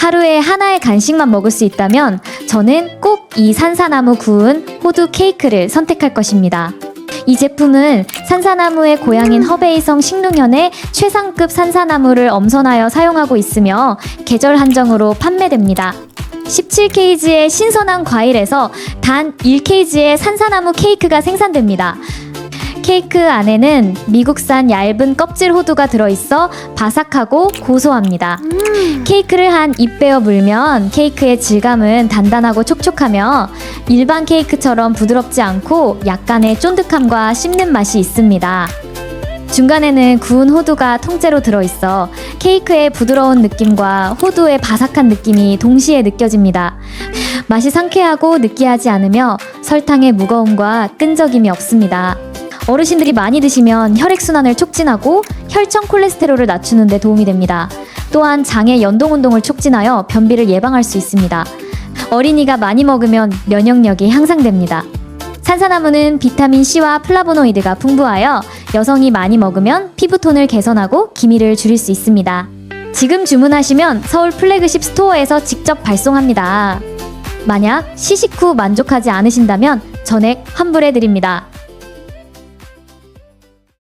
하루에 하나의 간식만 먹을 수 있다면 저는 꼭 이 산사나무 구운 호두 케이크를 선택할 것입니다. 이 제품은 산사나무의 고향인 허베이성 식농현의 최상급 산사나무를 엄선하여 사용하고 있으며 계절 한정으로 판매됩니다. 17kg의 신선한 과일에서 단 1kg의 산사나무 케이크가 생산됩니다. 케이크 안에는 미국산 얇은 껍질 호두가 들어있어 바삭하고 고소합니다. 케이크를 한 입 베어 물면 케이크의 질감은 단단하고 촉촉하며 일반 케이크처럼 부드럽지 않고 약간의 쫀득함과 씹는 맛이 있습니다. 중간에는 구운 호두가 통째로 들어있어 케이크의 부드러운 느낌과 호두의 바삭한 느낌이 동시에 느껴집니다. 맛이 상쾌하고 느끼하지 않으며 설탕의 무거움과 끈적임이 없습니다. 어르신들이 많이 드시면 혈액순환을 촉진하고 혈청 콜레스테롤을 낮추는 데 도움이 됩니다. 또한 장의 연동 운동을 촉진하여 변비를 예방할 수 있습니다. 어린이가 많이 먹으면 면역력이 향상됩니다. 산사나무는 비타민 C와 플라보노이드가 풍부하여 여성이 많이 먹으면 피부톤을 개선하고 기미를 줄일 수 있습니다. 지금 주문하시면 서울 플래그십 스토어에서 직접 발송합니다. 만약 시식 후 만족하지 않으신다면 전액 환불해 드립니다.